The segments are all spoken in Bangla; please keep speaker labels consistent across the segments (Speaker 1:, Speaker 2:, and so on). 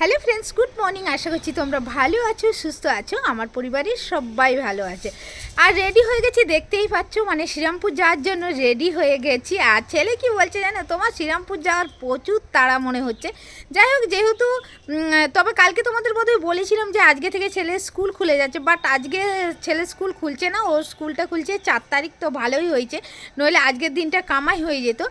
Speaker 1: হ্যালো ফ্রেন্ডস গুড মর্নিং আশা করছি তোমরা ভালো আছো, সুস্থ আছো। আমার পরিবারের সবাই ভালো আছে। আর রেডি হয়ে গেছি, দেখতেই পাচ্ছ মানে শ্রীরামপুর যাওয়ার জন্য রেডি হয়ে গেছি। আর ছেলে কি বলছে জানো? তোমার শ্রীরামপুর যাওয়ার প্রচুর তাড়া মনে হচ্ছে। যাই হোক, যেহেতু তবে কালকে তোমাদের বোধহয় বলেছিলাম যে আজকে থেকে ছেলে স্কুল খুলে যাচ্ছে। বাট আজকে ছেলে স্কুল খুলছে না ওর স্কুলটা খুলছে চার তারিখ, তো ভালোই হয়েছে। নইলে আজকের দিনটা কামাই হয়ে যেত।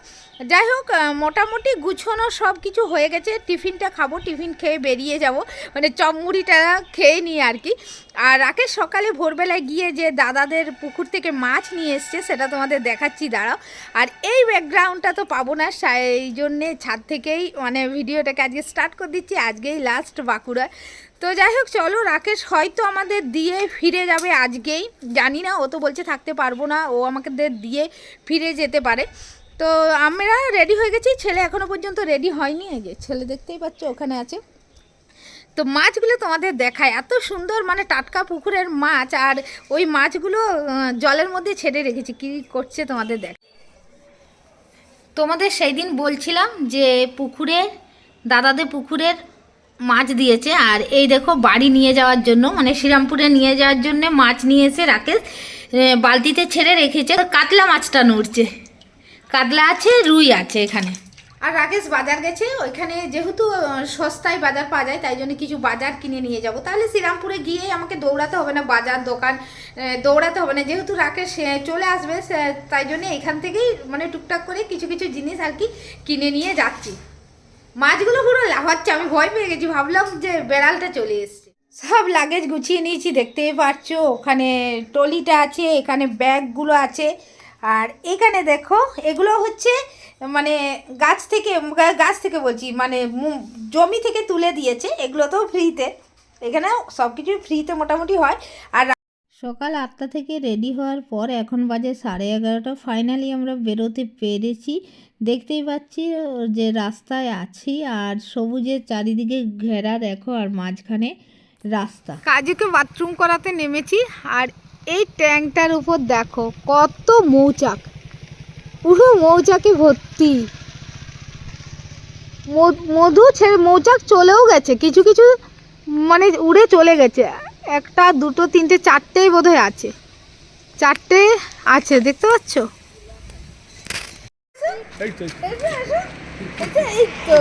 Speaker 1: যাই হোক মোটামুটি গুছানো সব কিছু হয়ে গেছে। টিফিনটা খাব, টিফিন খেয়ে বেরিয়ে যাব। মানে চমমুড়িটা খেয়ে নিয়ে আর কি। আর রাকেশ সকালে ভোরবেলায় গিয়ে যে দাদাদের পুকুর থেকে মাছ নিয়ে এসছে, সেটা তোমাদের দেখাচ্ছি, দাঁড়াও। আর এই ব্যাকগ্রাউন্ডটা তো পাবো না, সেই জন্যে ছাদ থেকেই মানে ভিডিওটাকে আজকে স্টার্ট করে দিচ্ছি, আজকেই লাস্ট বাঁকুড়া। তো যাই হোক, চলো, রাকেশ হয়তো আমাদের দিয়ে ফিরে যাবে আজকেই। জানি না, ও তো বলছে থাকতে পারব না, ও আমাদের দিয়ে ফিরে যেতে পারে। তো আমরা রেডি হয়ে গেছি, ছেলে এখনও পর্যন্ত রেডি হয়নি যে ছেলে দেখতেই পাচ্ছ, ওখানে আছে। তো মাছগুলো তোমাদের দেখায়। এত সুন্দর মানে টাটকা পুকুরের মাছ আর ওই মাছগুলো জলের মধ্যে ছেড়ে রেখেছি। কি করছে তোমাদের দেখ তোমাদের সেই দিন বলছিলাম যে পুকুরে, দাদাদের পুকুরের মাছ দিয়েছে। আর এই দেখো, বাড়ি নিয়ে যাওয়ার জন্য মানে শ্রীরামপুরে নিয়ে যাওয়ার জন্য মাছ নিয়ে এসে রাকেশ বালতিতে ছেড়ে রেখেছে। কাতলা মাছটা নড়ছে। কাতলা আছে, রুই আছে এখানে। আর রাকেশ বাজার গেছে, ওইখানে যেহেতু সস্তায় বাজার পাওয়া যায়, তাই জন্য কিছু বাজার কিনে নিয়ে যাব। তাহলে শ্রীরামপুরে গিয়েই আমাকে দৌড়াতে হবে না, বাজার, দোকান দৌড়াতে হবে না। যেহেতু রাকেশ চলে আসবে তাই জন্য এখান থেকেই মানে টুকটাক করে কিছু কিছু জিনিস আর কি কিনে নিয়ে যাচ্ছি। মাছগুলো পুরো লাফাচ্ছে, আমি ভয় পেয়ে গেছি, ভাবলাম যে বেড়ালটা চলে এসছে। সব লাগেজ গুছিয়ে নিয়েছি, দেখতেই পাচ্ছ ওখানে টলিটা আছে, এখানে ব্যাগগুলো আছে। আর এখানে দেখো এগুলো হচ্ছে মানে গাছ থেকে গাছ থেকে বলছি মানে জমি থেকে তুলে দিয়েছে এগুলো তো ফ্রিতে এখানে সব কিছু ফ্রিতে মোটামুটি হয়। আর
Speaker 2: সকাল আটটা থেকে রেডি হওয়ার পর এখন বাজে সাড়ে এগারোটা। ফাইনালি আমরা বেরোতে পেরেছি। দেখতেই পাচ্ছি যে রাস্তায় আছি আর সবুজের চারিদিকে ঘেরা দেখো আর মাঝখানে রাস্তা।
Speaker 1: কাজুকে বাথরুম করাতে নেমেছি। আর এই ট্যাঙ্কটার উপর দেখো, কত মৌচাক। পুরো মৌচাকে ভর্তি। মধু- ছেড়ে মৌচাক চলেও গেছে, কিছু কিছু মানে উড়ে চলে গেছে। একটা, দুটো, তিনটে, চারটেই বোধহয় আছে। চারটে আছে, দেখতে পাচ্ছ?
Speaker 3: এই তো?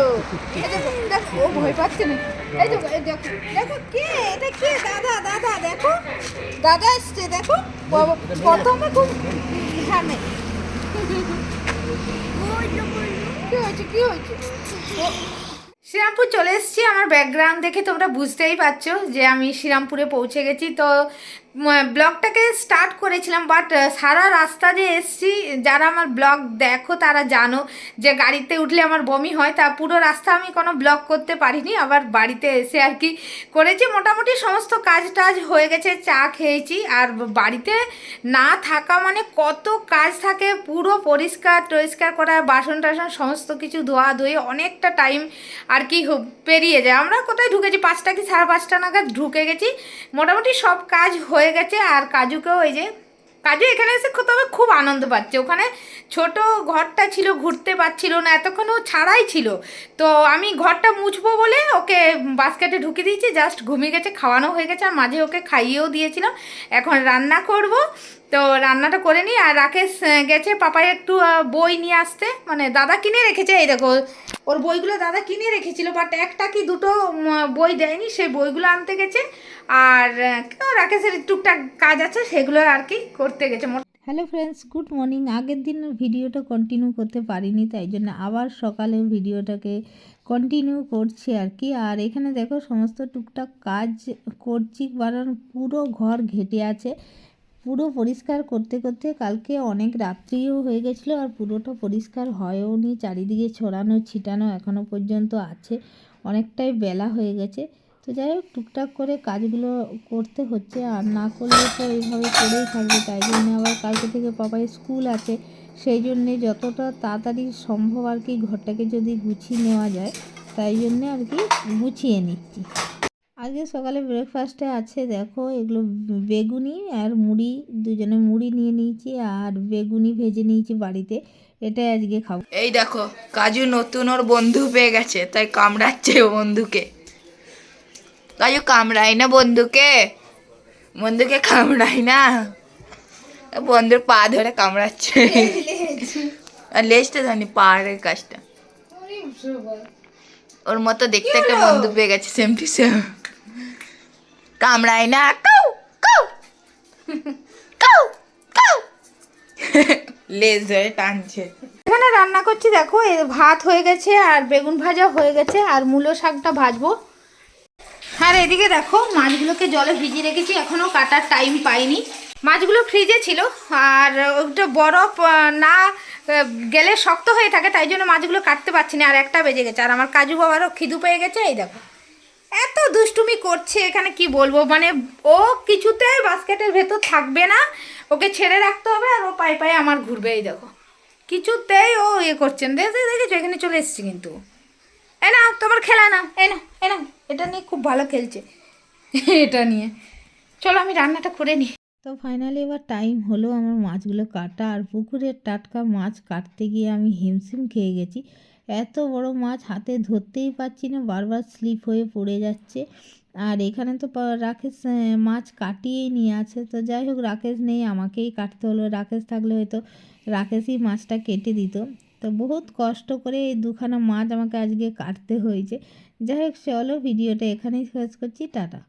Speaker 1: শ্রীরামপুর চলে এসেছি আমার ব্যাকগ্রাউন্ড দেখে তোমরা বুঝতেই পারছ যে আমি শ্রীরামপুরে পৌঁছে গেছি। তো ব্লগটাকে স্টার্ট করেছিলাম বাট সারা রাস্তা যে এসছি। যারা আমার ব্লগ দেখো, তারা জানো যে গাড়িতে উঠলে আমার বমি হয়। তা পুরো রাস্তা আমি কোনো ব্লগ করতে পারিনি, আবার বাড়িতে এসে আর কি করেছি। মোটামুটি সমস্ত কাজ টাজ হয়ে গেছে, চা খেয়েছি। আর বাড়িতে না থাকা মানে কত কাজ থাকে, পুরো পরিষ্কার টরিষ্কার করা, বাসন টাসন সমস্ত কিছু ধোয়া ধুয়ে অনেকটা টাইম আর কি পেরিয়ে যায়। আমরা কোথায় ঢুকেছি? পাঁচটা কি সাড়ে পাঁচটা নাগাদ ঢুকে গেছি। মোটামুটি সব কাজ হয়ে গেছে আর কাজুকেও এই যে, কাজু এখানে এসে তবে খুব আনন্দ পাচ্ছে। ওখানে ছোট ঘরটা ছিল, ঘুরতে পারছিল না, এতক্ষণ ও ছাড়াই ছিল। তো আমি ঘরটা মুছবো বলে ওকে বাস্কেটে ঢুকে দিয়েছি, জাস্ট ঘুমিয়ে গেছে, খাওয়ানো হয়ে গেছে, আর মাঝে ওকে খাইয়েও দিয়েছিলাম। এখন রান্না করব। তো রান্নাটা করে নিই, আর রাকেশ গেছে পাপাই একটু বই নিয়ে আসতে। মানে দাদা কিনে রেখেছে, এই দেখো ওর বইগুলো দাদা কিনে রেখেছিল বাট একটা কি দুটো বই দেয়নি, সেই বইগুলো আনতে গেছে। আর রাকেশের টুকটাক কাজ আছে, সেগুলো আর কি করতে গেছে।
Speaker 2: হ্যালো ফ্রেন্ডস গুড মর্নিং আগের দিন ভিডিওটা কন্টিনিউ করতে পারিনি, তাই জন্য আবার সকালে ভিডিওটাকে কন্টিনিউ করছি আর কি। আর এখানে দেখো, সমস্ত টুকটাক কাজ করছি, কারণ পুরো ঘর ঘেটে আছে। পুরো পরিষ্কার করতে করতে কালকে অনেক রাত্রিও হয়ে গেছিল আর পুরোটা পরিষ্কার হয়ও নি, চারিদিকে ছড়ানো, ছিটানো এখনও পর্যন্ত আছে, অনেকটাই বেলা হয়ে গেছে। তো যাই হোক, টুকটাক করে কাজগুলো করতে হচ্ছে আর না করলে তো এইভাবে করেই থাকবে, তাই জন্য আবার কালকে থেকে পাপাই স্কুল আছে, সেই জন্যে যতটা তাড়াতাড়ি সম্ভব আর কি ঘরটাকে যদি গুছিয়ে নেওয়া যায়, তাই জন্যে আর কি গুছিয়ে নিচ্ছি। আজকে সকালে ব্রেকফাস্টে আছে দেখো এগুলো বেগুনি আর মুড়ি দুজনে মুড়ি নিয়ে নিয়েছি আর বেগুনি ভেজে নিয়েছি বাড়িতে এটাই আজকে খাব।
Speaker 4: এই দেখো কাজু নতুন ওর বন্ধু পেয়ে গেছে তাই কামড়াচ্ছে ও বন্ধুকে।
Speaker 3: কাজু কামড়াই না বন্ধুকে? বন্ধুকে কামড়াই না? বন্ধুর পা ধরে কামড়াচ্ছে। আর লেজটা জানি পাহাড়ের কাজটা। ওর মতো দেখতে একটা বন্ধু পেয়ে গেছে সেম টু সেম কামড়াই না কাউ কাউ। Cow cow. লেজ ধরে টানছে।
Speaker 1: এখানে রান্না করছি দেখো ভাত হয়ে গেছে আর বেগুন ভাজা হয়ে গেছে আর মূলো শাকটা ভাজবো। আর এদিকে দেখো মাছগুলোকে জলে ভিজিয়ে রেখেছি এখনও কাটার টাইম পাইনি। মাছগুলো ফ্রিজে ছিল আর ওটা বরফ না গেলে শক্ত হয়ে থাকে তাই জন্য মাছগুলো কাটতে পারছি না আর একটা বেজে গেছে। আর আমার কাজু বাবারও খিদু পেয়ে গেছে এই দেখো। এত দুষ্টুমি করছে, এখানে কি বলব? মানে ও কিছুতে বাস্কেটের ভেতর থাকবে না, ওকে ছেড়ে রাখতে হবে আর ও পায়ে পায়ে আমার ঘুরবে, এই দেখো। কিছুতেই ও ইয়ে করছেন দেখে দেখেছ এখানে চলে এসছে কিন্তু। এ না তোমার খেলা না এ না এ না এটা নিয়ে খুব ভালো খেলছে। এটা নিয়ে। চলো, আমি রান্নাটা করে নিই।
Speaker 2: তো ফাইনালি এবার টাইম হলো আমার মাছগুলো কাটা। আর পুকুরের টাটকা মাছ কাটতে গিয়ে আমি হিমশিম খেয়ে গেছি। এত বড় মাছ হাতে ধরতেই পারছি না, বারবার স্লিপ হয়ে পড়ে যাচ্ছে। আর এখানে তো রাকেশ মাছ কাটিয়েই নিয়ে আছে। তো যাই হোক, রাকেশ নেই, আমাকেই কাটতে হলো। রাকেশ থাকলে হয়তো রাকেশই মাছটা কেটে দিত। তো বহুত কষ্ট করে এই দুখানা মাছ আমাকে আজকে কাটতে হয়েছে। যাই হোক, চলো ভিডিওটা এখানেই শেষ করছি। টাটা।